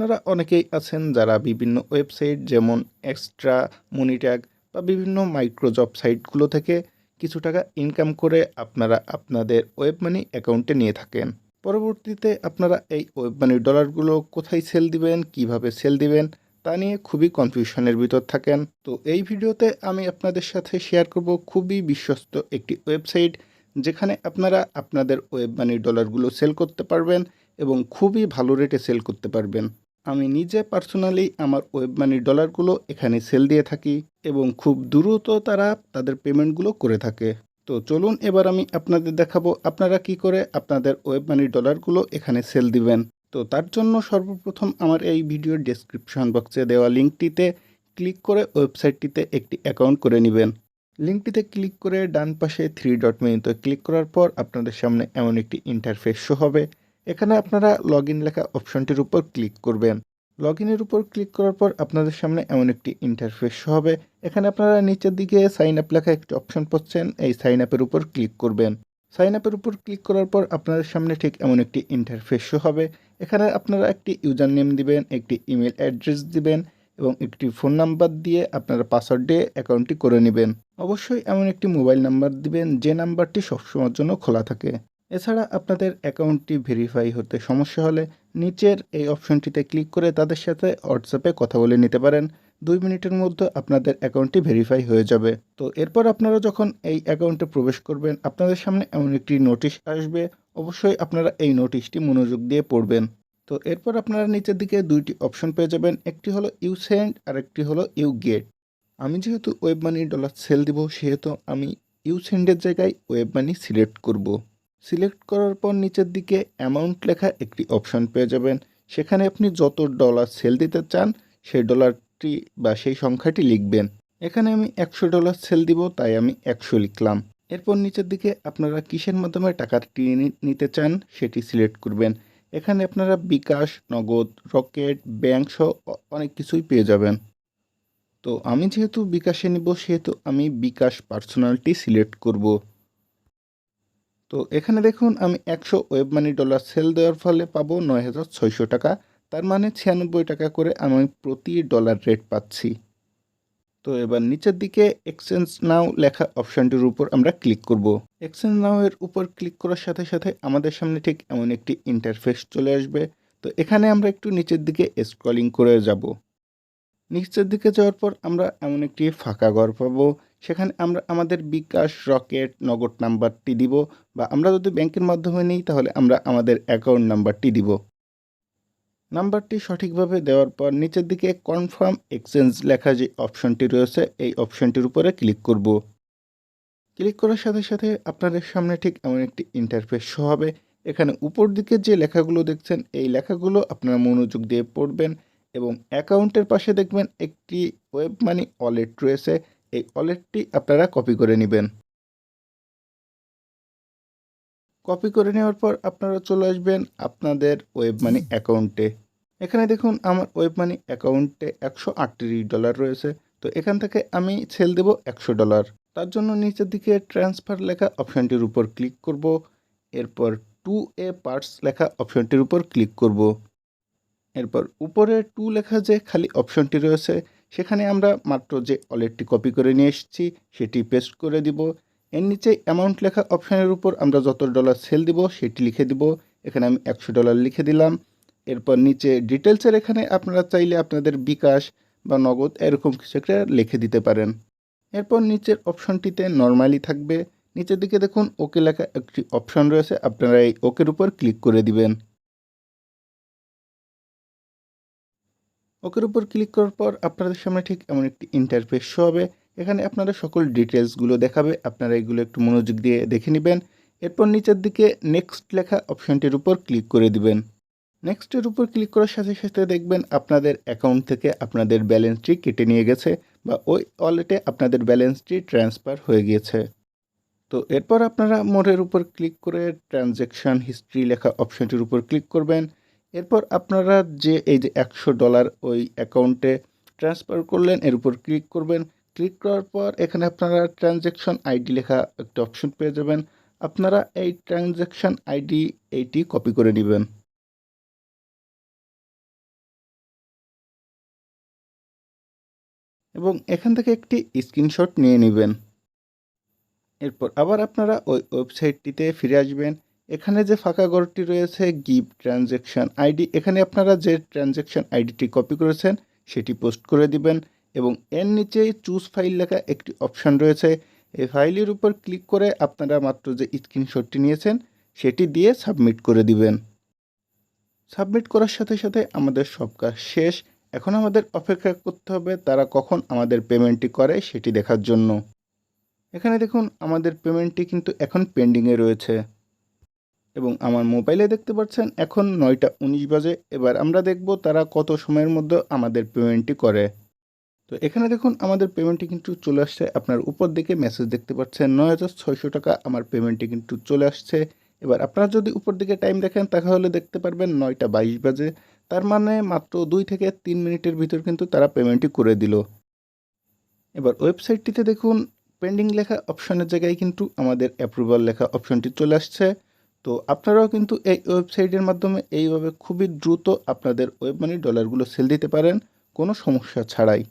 আপনারা অনেকেই আছেন যারা বিভিন্ন ওয়েবসাইট যেমন এক্সট্রা, মনিট্যাগ বা বিভিন্ন মাইক্রোজব সাইটগুলো থেকে কিছু টাকা ইনকাম করে আপনারা আপনাদের ওয়েব মানি অ্যাকাউন্টে নিয়ে থাকেন। পরবর্তীতে আপনারা এই ওয়েব মানির ডলারগুলো কোথায় সেল দিবেন, কীভাবে সেল দিবেন, তা নিয়ে খুবই কনফিউশনের ভিতর থাকেন। তো এই ভিডিওতে আমি আপনাদের সাথে শেয়ার করব খুবই বিশ্বস্ত একটি ওয়েবসাইট যেখানে আপনারা আপনাদের ওয়েব মানির ডলারগুলো সেল করতে পারবেন এবং খুবই ভালো রেটে সেল করতে পারবেন। আমি নিজে পার্সোনালি আমার ওয়েব মানির ডলারগুলো এখানে সেল দিয়ে থাকি এবং খুব দ্রুত তারা তাদের পেমেন্টগুলো করে থাকে। তো চলুন এবার আমি আপনাদের দেখাবো আপনারা কি করে আপনাদের ওয়েব মানির ডলারগুলো এখানে সেল দিবেন। তো তার জন্য সর্বপ্রথম আমার এই ভিডিওর ডেসক্রিপশন বক্সে দেওয়া লিঙ্কটিতে ক্লিক করে ওয়েবসাইটটিতে একটি অ্যাকাউন্ট করে নেবেন। লিঙ্কটিতে ক্লিক করে ডান পাশে থ্রি ডট মেনুতে ক্লিক করার পর আপনাদের সামনে এমন একটি ইন্টারফেস শো হবে। এখানে আপনারা লগ ইন লেখা অপশনটির উপর ক্লিক করবেন। লগ ইনের উপর ক্লিক করার পর আপনাদের সামনে এমন একটি ইন্টারফেস হবে। এখানে আপনারা নিচের দিকে সাইন আপ লেখা একটি অপশন পাচ্ছেন, এই সাইন আপের উপর ক্লিক করবেন। সাইন আপের উপর ক্লিক করার পর আপনাদের সামনে ঠিক এমন একটি ইন্টারফেস হবে। এখানে আপনারা একটি ইউজার নেম দিবেন, একটি ইমেল অ্যাড্রেস দিবেন এবং একটি ফোন নাম্বার দিয়ে আপনারা পাসওয়ার্ড দিয়ে অ্যাকাউন্টটি করে নেবেন। অবশ্যই এমন একটি মোবাইল নাম্বার দিবেন, যে নাম্বারটি সবসময়ের জন্য খোলা থাকে। এছাড়া আপনাদের অ্যাকাউন্টটি ভেরিফাই হতে সমস্যা হলে নিচের এই অপশনটিতে ক্লিক করে তাদের সাথে হোয়াটসঅ্যাপে কথা বলে নিতে পারেন। দুই মিনিটের মধ্যে আপনাদের অ্যাকাউন্টটি ভেরিফাই হয়ে যাবে। তো এরপর আপনারা যখন এই অ্যাকাউন্টে প্রবেশ করবেন, আপনাদের সামনে এমন একটি নোটিশ আসবে। অবশ্যই আপনারা এই নোটিশটি মনোযোগ দিয়ে পড়বেন। তো এরপর আপনারা নিচের দিকে দুইটি অপশন পেয়ে যাবেন। একটি হলো ইউ সেন্ড আর একটি হলো ইউ গেট। আমি যেহেতু ওয়েব মানি ডলার সেল দিব, সেহেতু আমি ইউ সেন্ডের জায়গায় ওয়েব মানি সিলেক্ট করব। সিলেক্ট করার পর নিচের দিকে অ্যামাউন্ট লেখা একটি অপশন পেয়ে যাবেন। সেখানে আপনি যত ডলার সেল দিতে চান, সেই ডলারটি বা সেই সংখ্যাটি লিখবেন। এখানে আমি একশো ডলার সেল দিব, তাই আমি একশো লিখলাম। এরপর নিচের দিকে আপনারা কিসের মাধ্যমে টাকাটি নিতে চান, সেটি সিলেক্ট করবেন। এখানে আপনারা বিকাশ, নগদ, রকেট, ব্যাংক সহ অনেক কিছুই পেয়ে যাবেন। তো আমি যেহেতু বিকাশে নিব, সেহেতু আমি বিকাশ পার্সোনালটি সিলেক্ট করব। তো এখানে দেখুন আমি একশো ওয়েব মানি ডলার সেল দেওয়ার ফলে পাবো নয় হাজার ছয়শো টাকা। তার মানে ছিয়ানব্বই টাকা করে আমি প্রতি ডলার রেট পাচ্ছি। তো এবার নিচের দিকে এক্সচেঞ্জ নাও লেখা অপশানটির উপর আমরা ক্লিক করব। এক্সচেঞ্জ নাও এর উপর ক্লিক করার সাথে সাথে আমাদের সামনে ঠিক এমন একটি ইন্টারফেস চলে আসবে। তো এখানে আমরা একটু নিচের দিকে স্ক্রলিং করে যাব। নিচের দিকে যাওয়ার পর আমরা এমন একটি ফাঁকা ঘর পাবো। সেখানে আমরা আমাদের বিকাশ, রকেট, নগদ নাম্বারটি দিব বা আমরা যদি ব্যাংকের মাধ্যমে নিই তাহলে আমরা আমাদের অ্যাকাউন্ট নাম্বারটি দিব। নাম্বারটি সঠিকভাবে দেওয়ার পর নিচের দিকে কনফার্ম এক্সচেঞ্জ লেখা যে অপশনটি রয়েছে, এই অপশনটির উপরে ক্লিক করব। ক্লিক করার সাথে সাথে আপনাদের সামনে ঠিক এমন একটি ইন্টারফেস হবে। এখানে উপর দিকে যে লেখাগুলো দেখছেন, এই লেখাগুলো আপনারা মনোযোগ দিয়ে পড়বেন। এবং অ্যাকাউন্টের পাশে দেখবেন একটি ওয়েব মানি ওয়ালেট রয়েছে। এই ওয়ালেটটি আপনারা কপি করে নেবেন। কপি করে নেওয়ার পর আপনারা চলে আসবেন আপনাদের ওয়েব মানি অ্যাকাউন্টে। এখানে দেখুন আমার ওয়েব মানি অ্যাকাউন্টে একশো আটত্রিশ ডলার রয়েছে। তো এখান থেকে আমি সেল দেব একশো ডলার। তার জন্য নিচের দিকে ট্রান্সফার লেখা অপশানটির উপর ক্লিক করব। এরপর টু এ পার্টস লেখা অপশানটির উপর ক্লিক করব। এরপর উপরে টু লেখা যে খালি অপশনটি রয়েছে, সেখানে আমরা মাত্র যে ওয়ালেটটি কপি করে নিয়ে এসেছি, সেটি পেস্ট করে দিব। এর নিচে অ্যামাউন্ট লেখা অপশানের উপর আমরা যত ডলার সেল দিব, সেটি লিখে দিব। এখানে আমি একশো ডলার লিখে দিলাম। এরপর নিচে ডিটেলসের এখানে আপনারা চাইলে আপনাদের বিকাশ বা নগদ এরকম কিছু একটা লিখে দিতে পারেন। এরপর নিচের অপশনটিতে নর্মালি থাকবে। নিচের দিকে দেখুন ওকে লেখা একটি অপশন রয়েছে। আপনারা এই ওকের উপর ক্লিক করে দিবেন। ওকের উপর ক্লিক করার পর আপনাদের সামনে ঠিক এমন একটি ইন্টারফেস শো হবে। এখানে আপনারা সকল ডিটেলসগুলো দেখাবে। আপনারা এগুলো একটু মনোযোগ দিয়ে দেখে নেবেন। এরপর নিচের দিকে নেক্সট লেখা অপশানটির উপর ক্লিক করে দিবেন। নেক্সটের উপর ক্লিক করার সাথে সাথে দেখবেন আপনাদের অ্যাকাউন্ট থেকে আপনাদের ব্যালেন্সটি কেটে নিয়ে গেছে বা ওই ওয়ালেটে আপনাদের ব্যালেন্সটি ট্রান্সফার হয়ে গিয়েছে। তো এরপর আপনারা মোড়ের উপর ক্লিক করে ট্রানজ্যাকশান হিস্ট্রি লেখা অপশানটির উপর ক্লিক করবেন। এরপর আপনারা যে এই যে একশো ডলার ওই অ্যাকাউন্টে ট্রান্সফার করলেন, এর উপর ক্লিক করবেন। ক্লিক করার পর এখানে আপনারা ট্রানজ্যাকশন আইডি লেখা একটা অপশন পেয়ে যাবেন। আপনারা এই ট্রানজ্যাকশন আইডি এইটি কপি করে নেবেন। এবং এখান থেকে একটি স্ক্রিনশট নিয়ে নেবেন। এরপর আবার আপনারা ওই ওয়েবসাইটটিতে ফিরে আসবেন। এখানে যে ফাঁকা ঘরটি রয়েছে, গিভ ট্রানজ্যাকশান আইডি, এখানে আপনারা যে ট্রানজ্যাকশান আইডিটি কপি করেছেন, সেটি পোস্ট করে দিবেন এবং এর নিচেই চুজ ফাইল লেখা একটি অপশান রয়েছে। এই ফাইলের উপর ক্লিক করে আপনারা মাত্র যে স্ক্রিনশটটি নিয়েছেন, সেটি দিয়ে সাবমিট করে দিবেন। সাবমিট করার সাথে সাথে আমাদের সব কাজ শেষ। এখন আমাদের অপেক্ষা করতে হবে তারা কখন আমাদের পেমেন্টটি করে সেটি দেখার জন্য। এখানে দেখুন, আমাদের পেমেন্টটি কিন্তু এখন পেন্ডিংয়ে রয়েছে। এবং আমার মোবাইলে দেখতে পাচ্ছেন, এখন নয়টা উনিশ বাজে। এবার আমরা দেখব তারা কত সময়ের মধ্যে আমাদের পেমেন্টটি করে। তো এখানে দেখুন, আমাদের পেমেন্টটি কিন্তু চলে আসছে। আপনার উপর দিকে মেসেজ দেখতে পাচ্ছেন, নয় হাজার ছয়শো টাকা আমার পেমেন্টটি কিন্তু চলে আসছে। এবার আপনারা যদি উপর দিকে টাইম দেখেন, তাহলে দেখতে পারবেন নয়টা বাইশ বাজে। তার মানে মাত্র দুই থেকে তিন মিনিটের ভিতর কিন্তু তারা পেমেন্টটি করে দিল। এবার ওয়েবসাইটটিতে দেখুন, পেন্ডিং লেখা অপশনের জায়গায় কিন্তু আমাদের অ্যাপ্রুভাল লেখা অপশনটি চলে আসছে। তো আপনারাও কিন্তু এই ওয়েবসাইটের মাধ্যমে এইভাবে খুবই দ্রুত আপনাদের ওয়েব মানি ডলারগুলো সেল দিতে পারেন, কোনো সমস্যা ছাড়াই।